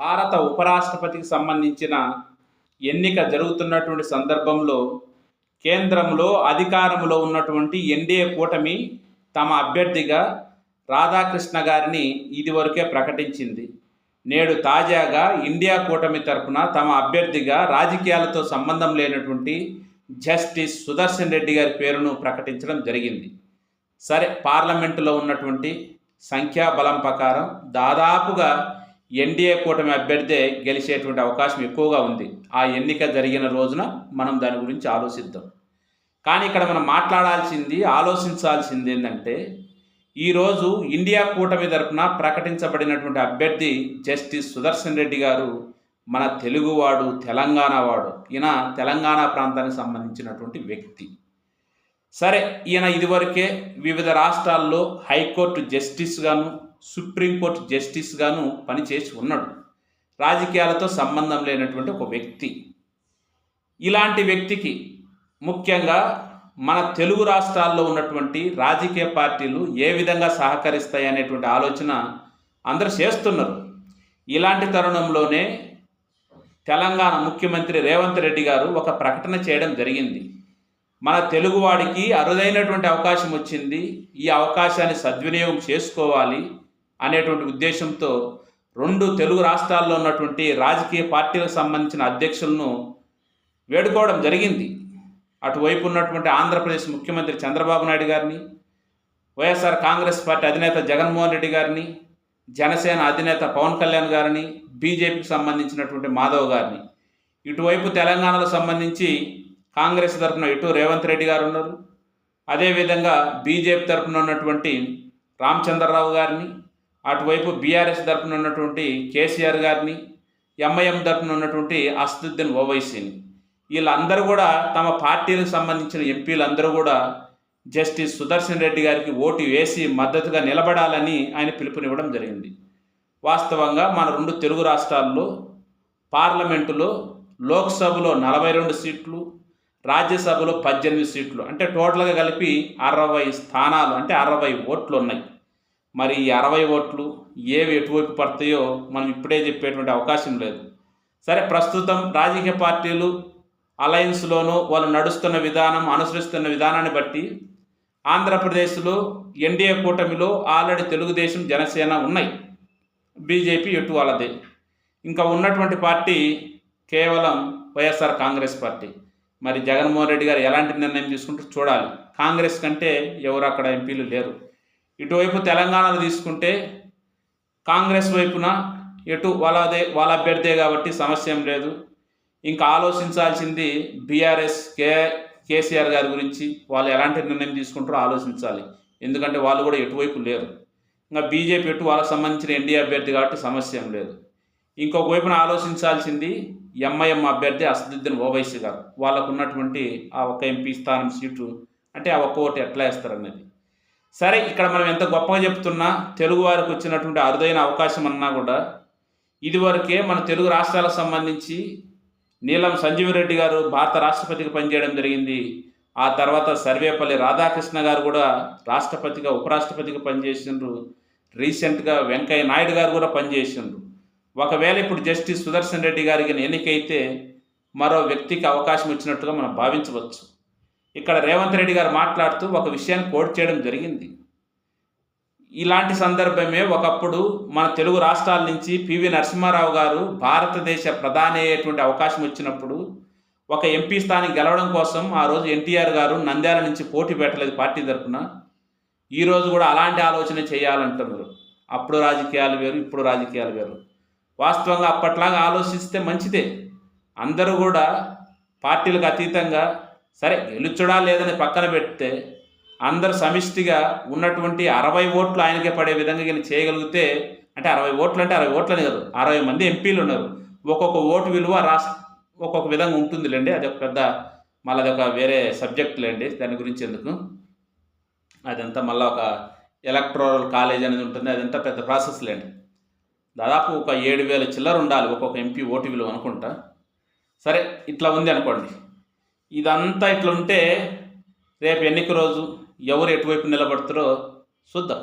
భారత ఉపరాష్ట్రపతికి సంబంధించిన ఎన్నిక జరుగుతున్నటువంటి సందర్భంలో కేంద్రంలో అధికారంలో ఉన్నటువంటి ఎన్డీఏ కూటమి తమ అభ్యర్థిగా రాధాకృష్ణ గారిని ఇదివరకే ప్రకటించింది. నేడు తాజాగా ఇండియా కూటమి తరపున తమ అభ్యర్థిగా రాజకీయాలతో సంబంధం లేనటువంటి జస్టిస్ సుదర్శన్ రెడ్డి గారి పేరును ప్రకటించడం జరిగింది. సరే పార్లమెంటులో ఉన్నటువంటి సంఖ్యాబలం ప్రకారం దాదాపుగా ఎన్డీఏ కూటమి అభ్యర్థే గెలిచేటువంటి అవకాశం ఎక్కువగా ఉంది. ఆ ఎన్నిక జరిగిన రోజున మనం దాని గురించి ఆలోచిద్దాం. కానీ ఇక్కడ మనం మాట్లాడాల్సింది ఆలోచించాల్సింది ఏంటంటే ఈరోజు ఇండియా కూటమి తరఫున ప్రకటించబడినటువంటి అభ్యర్థి జస్టిస్ సుదర్శన్ రెడ్డి గారు మన తెలుగువాడు తెలంగాణ వాడు. ఈయన తెలంగాణ ప్రాంతానికి సంబంధించినటువంటి వ్యక్తి. సరే ఈయన ఇదివరకే వివిధ రాష్ట్రాల్లో హైకోర్టు జస్టిస్గాను సుప్రీంకోర్టు జస్టిస్గాను పనిచేసి ఉన్నాడు. రాజకీయాలతో సంబంధం లేనటువంటి ఒక వ్యక్తి. ఇలాంటి వ్యక్తికి ముఖ్యంగా మన తెలుగు రాష్ట్రాల్లో ఉన్నటువంటి రాజకీయ పార్టీలు ఏ విధంగా సహకరిస్తాయి అనేటువంటి ఆలోచన అందరు చేస్తున్నారు. ఇలాంటి తరుణంలోనే తెలంగాణ ముఖ్యమంత్రి రేవంత్ రెడ్డి గారు ఒక ప్రకటన చేయడం జరిగింది. మన తెలుగువాడికి అరుదైనటువంటి అవకాశం వచ్చింది. ఈ అవకాశాన్ని సద్వినియోగం చేసుకోవాలి అనేటువంటి ఉద్దేశంతో రెండు తెలుగు రాష్ట్రాల్లో ఉన్నటువంటి రాజకీయ పార్టీలకు సంబంధించిన అధ్యక్షులను వేడుకోవడం జరిగింది. అటువైపు ఉన్నటువంటి ఆంధ్రప్రదేశ్ ముఖ్యమంత్రి చంద్రబాబు నాయుడు గారిని వైఎస్ఆర్ కాంగ్రెస్ పార్టీ అధినేత జగన్మోహన్ రెడ్డి గారిని జనసేన అధినేత పవన్ కళ్యాణ్ గారిని బీజేపీకి సంబంధించినటువంటి మాధవ్ గారిని. ఇటువైపు తెలంగాణకు సంబంధించి కాంగ్రెస్ తరఫున ఇటు రేవంత్ రెడ్డి గారు ఉన్నారు. అదేవిధంగా బీజేపీ తరఫున ఉన్నటువంటి రామచంద్రరావు గారిని అటువైపు బీఆర్ఎస్ తరఫున ఉన్నటువంటి కేసీఆర్ గారిని ఎంఐఎం తరఫున ఉన్నటువంటి అసదుద్దీన్ ఓవైసీని. వీళ్ళందరూ కూడా తమ పార్టీలకు సంబంధించిన ఎంపీలందరూ కూడా జస్టిస్ సుదర్శన్ రెడ్డి గారికి ఓటు వేసి మద్దతుగా నిలబడాలని ఆయన పిలుపునివ్వడం జరిగింది. వాస్తవంగా మన రెండు తెలుగు రాష్ట్రాల్లో పార్లమెంటులో లోక్సభలో నలభై రెండు సీట్లు రాజ్యసభలో పద్దెనిమిది సీట్లు. అంటే టోటల్గా కలిపి అరవై స్థానాలు అంటే అరవై ఓట్లు ఉన్నాయి మరి ఈ అరవై ఓట్లు ఏవి ఎటువైపు పడతాయో మనం ఇప్పుడే చెప్పేటువంటి అవకాశం లేదు. సరే ప్రస్తుతం రాజకీయ పార్టీలు అలయన్స్లోనూ వాళ్ళు నడుస్తున్న విధానం అనుసరిస్తున్న విధానాన్ని బట్టి ఆంధ్రప్రదేశ్లో ఎన్డీఏ కూటమిలో ఆల్రెడీ తెలుగుదేశం జనసేన ఉన్నాయి. బీజేపీ ఎటు వాళ్ళదే. ఇంకా ఉన్నటువంటి పార్టీ కేవలం వైఎస్ఆర్ కాంగ్రెస్ పార్టీ. మరి జగన్మోహన్ రెడ్డి గారు ఎలాంటి నిర్ణయం తీసుకుంటూ చూడాలి. కాంగ్రెస్ కంటే ఎవరు అక్కడ ఎంపీలు లేరు. ఇటువైపు తెలంగాణలో తీసుకుంటే కాంగ్రెస్ వైపున ఎటు వాళ్ళదే వాళ్ళ అభ్యర్థే కాబట్టి సమస్య ఏం లేదు. ఇంకా ఆలోచించాల్సింది బీఆర్ఎస్ కే కేసీఆర్ గారి గురించి వాళ్ళు ఎలాంటి నిర్ణయం తీసుకుంటారో ఆలోచించాలి. ఎందుకంటే వాళ్ళు కూడా ఎటువైపు లేరు. ఇంకా బీజేపీ ఎటు వాళ్ళకి సంబంధించిన ఎన్డీఏ అభ్యర్థి కాబట్టి సమస్య ఏం లేదు. ఇంకొక వైపున ఆలోచించాల్సింది ఎంఐఎం అభ్యర్థి అసదుద్దీన్ ఓవైసీ గారు. వాళ్ళకు ఉన్నటువంటి ఆ ఒక ఎంపీ స్థానం సీటు అంటే ఆ ఒక్క ఓటు ఎట్లా వేస్తారన్నది సరే ఇక్కడ మనం ఎంత గొప్పగా చెప్తున్నా తెలుగు వారికి వచ్చినటువంటి అరుదైన అవకాశం అన్నా కూడా ఇదివరకే మన తెలుగు రాష్ట్రాలకు సంబంధించి నీలం సంజీవరెడ్డి గారు భారత రాష్ట్రపతికి పనిచేయడం జరిగింది. ఆ తర్వాత సర్వేపల్లి రాధాకృష్ణ గారు కూడా రాష్ట్రపతిగా ఉపరాష్ట్రపతిగా పనిచేసిండ్రు. రీసెంట్గా వెంకయ్య నాయుడు గారు కూడా పనిచేసిండ్రు. ఒకవేళ ఇప్పుడు జస్టిస్ సుదర్శన్ రెడ్డి గారికి ఎన్నికైతే మరో వ్యక్తికి అవకాశం వచ్చినట్టుగా మనం భావించవచ్చు. ఇక్కడ రేవంత్ రెడ్డి గారు మాట్లాడుతూ ఒక విషయాన్ని కోట్ చేయడం జరిగింది. ఇలాంటి సందర్భమే ఒకప్పుడు మన తెలుగు రాష్ట్రాల నుంచి పివి నరసింహారావు గారు భారతదేశ ప్రధాని అయ్యేటువంటి అవకాశం వచ్చినప్పుడు ఒక ఎంపీ స్థానం గెలవడం కోసం ఆ రోజు ఎన్టీఆర్ గారు నంద్యాల నుంచి పోటీ పెట్టలేదు పార్టీ తరఫున ఈరోజు కూడా అలాంటి ఆలోచన చేయాలంటున్నారు. అప్పుడు రాజకీయాలు వేరు ఇప్పుడు రాజకీయాలు వేరు. వాస్తవంగా అప్పట్లాగా ఆలోచిస్తే మంచిదే. అందరూ కూడా పార్టీలకు అతీతంగా సరే గెలుచుడా లేదని పక్కన పెడితే అందరు సమిష్టిగా ఉన్నటువంటి అరవై ఓట్లు ఆయనకే పడే విధంగా కానీ చేయగలిగితే అంటే అరవై ఓట్లు అంటే అరవై ఓట్లని కాదు అరవై మంది ఎంపీలు ఉన్నారు. ఒక్కొక్క ఓటు విలువ రాష్ట్ర ఒక్కొక్క విధంగా ఉంటుందిలేండి. అది ఒక పెద్ద మళ్ళీ అది ఒక వేరే సబ్జెక్ట్ లేండి దాని గురించి ఎందుకు? అదంతా మళ్ళీ ఒక ఎలక్ట్రోరల్ కాలేజ్ అనేది ఉంటుంది అదంతా పెద్ద ప్రాసెస్ లేండి. దాదాపు ఒక ఏడు వేల చిల్లర ఉండాలి ఒక్కొక్క ఎంపీ ఓటు విలువ అనుకుంటా. సరే ఇట్లా ఉంది అనుకోండి. ఇదంతా ఇట్లా ఉంటే రేపు ఎన్నిక రోజు ఎవరు ఎటువైపు నిలబడతారో చూద్దాం.